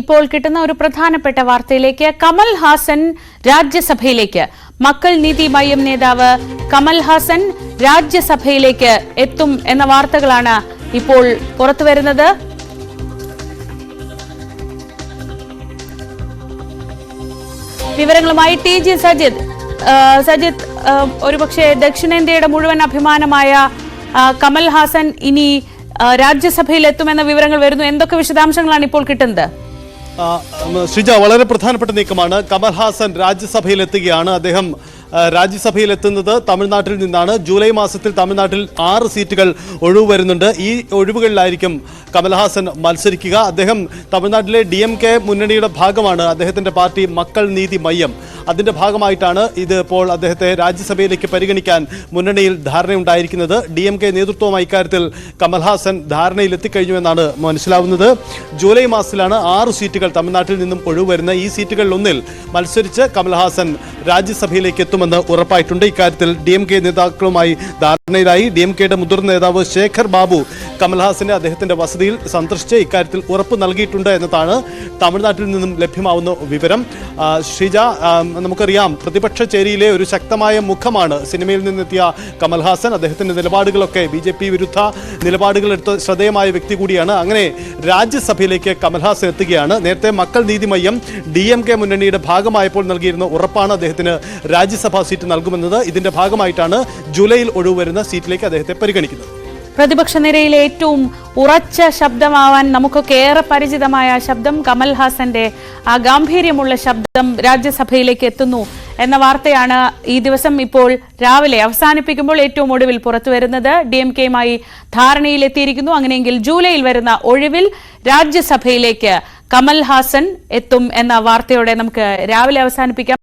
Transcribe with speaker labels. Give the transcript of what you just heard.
Speaker 1: ഇപ്പോൾ കിട്ടുന്ന ഒരു പ്രധാനപ്പെട്ട വാർത്തയിലേക്ക് കമൽ ഹാസൻ രാജ്യസഭയിലേക്ക്. മക്കൾ നീതി മയം നേതാവ് കമൽ ഹാസൻ രാജ്യസഭയിലേക്ക് എത്തും എന്ന വാർത്തകളാണ് ഇപ്പോൾ പുറത്തുവരുന്നത് വിവരങ്ങളുമായി ടി ജി സജിത്. സജിത് ഒരുപക്ഷെ ദക്ഷിണേന്ത്യയുടെ മുഴുവൻ അഭിമാനമായ കമൽ ഹാസൻ ഇനി രാജ്യസഭയിൽ എത്തുമെന്ന വിവരങ്ങൾ വരുന്നു. എന്തൊക്കെ വിശദാംശങ്ങളാണ് ഇപ്പോൾ കിട്ടുന്നത്?
Speaker 2: ശ്രീജ വളരെ പ്രധാനപ്പെട്ട നീക്കമാണ്. കമൽഹാസൻ രാജ്യസഭയിൽ എത്തുകയാണ് അദ്ദേഹം എത്തുന്നത് തമിഴ്നാട്ടിൽ നിന്നാണ്. ജൂലൈ മാസത്തിൽ തമിഴ്നാട്ടിൽ ആറ് സീറ്റുകൾ ഒഴിവ് വരുന്നുണ്ട്. ഈ ഒഴിവുകളിലായിരിക്കും കമൽഹാസൻ മത്സരിക്കുക. അദ്ദേഹം തമിഴ്നാട്ടിലെ ഡി മുന്നണിയുടെ ഭാഗമാണ്. അദ്ദേഹത്തിന്റെ പാർട്ടി മക്കൾ നീതി മയ്യം. അതിന്റെ ഭാഗമായിട്ടാണ് ഇത് ഇപ്പോൾ അദ്ദേഹത്തെ രാജ്യസഭയിലേക്ക് പരിഗണിക്കാൻ മുന്നണിയിൽ ധാരണയുണ്ടായിരിക്കുന്നത്. ഡി എം കെ നേതൃത്വവുമായി ഇക്കാര്യത്തിൽ കമൽഹാസൻ ധാരണയിൽ എത്തിക്കഴിഞ്ഞുവെന്നാണ് മനസ്സിലാവുന്നത്. ജൂലൈ മാസത്തിലാണ് ആറ് സീറ്റുകൾ തമിഴ്നാട്ടിൽ നിന്നും ഒഴിവുവരുന്ന ഈ സീറ്റുകളിൽ ഒന്നിൽ മത്സരിച്ച് കമൽഹാസൻ രാജ്യസഭയിലേക്ക് എത്തുമെന്ന് ഉറപ്പായിട്ടുണ്ട്. ഇക്കാര്യത്തിൽ ഡി എം കെ നേതാക്കളുമായി ധാരണയിലായി. ഡി എം കെയുടെ മുതിർന്ന നേതാവ് ശേഖർ ബാബു കമൽഹാസനെ അദ്ദേഹത്തിന്റെ വസതിയിൽ സന്ദർശിച്ച് ഇക്കാര്യത്തിൽ ഉറപ്പ് നൽകിയിട്ടുണ്ട് എന്നതാണ് തമിഴ്നാട്ടിൽ നിന്നും ലഭ്യമാവുന്ന വിവരം. ഷിജ നമുക്കറിയാം പ്രതിപക്ഷ ചേരിയിലെ ഒരു ശക്തമായ മുഖമാണ് സിനിമയിൽ നിന്നെത്തിയ കമൽഹാസൻ. അദ്ദേഹത്തിന്റെ നിലപാടുകളൊക്കെ ബി ജെ പി വിരുദ്ധ നിലപാടുകൾ എടുത്ത ശ്രദ്ധേയമായ വ്യക്തി കൂടിയാണ്. അങ്ങനെ രാജ്യസഭയിലേക്ക് കമൽഹാസൻ എത്തുകയാണ്. നേരത്തെ മക്കൾ നീതിമയ്യം ഡി എം കെ മുന്നണിയുടെ ഭാഗമായപ്പോൾ നൽകിയിരുന്ന ഉറപ്പാണ് അദ്ദേഹത്തിന് രാജ്യസഭാ സീറ്റ് നൽകുമെന്നത്. ഇതിന്റെ ഭാഗമായിട്ടാണ് ജൂലൈയിൽ ഒഴിവ് വരുന്ന സീറ്റിലേക്ക് അദ്ദേഹത്തെ പരിഗണിക്കുന്നത്.
Speaker 1: പ്രതിപക്ഷ നിരയിലെ ഏറ്റവും ഉറച്ച ശബ്ദമാവാൻ നമുക്കൊക്കെ ഏറെ പരിചിതമായ ശബ്ദം കമൽഹാസന്റെ ആ ഗാംഭീര്യമുള്ള ശബ്ദം രാജ്യസഭയിലേക്ക് എത്തുന്നു എന്ന വാർത്തയാണ് ഈ ദിവസം ഇപ്പോൾ രാവിലെ അവസാനിപ്പിക്കുമ്പോൾ ഏറ്റവും ഒടുവിൽ പുറത്തു വരുന്നത് ഡി എം കെയുമായി ധാരണയിലെത്തിയിരിക്കുന്നു. അങ്ങനെയെങ്കിൽ ജൂലൈയിൽ വരുന്ന ഒഴിവിൽ രാജ്യസഭയിലേക്ക് കമൽഹാസൻ എത്തും എന്ന വാർത്തയോടെ നമുക്ക് രാവിലെ അവസാനിപ്പിക്കാം.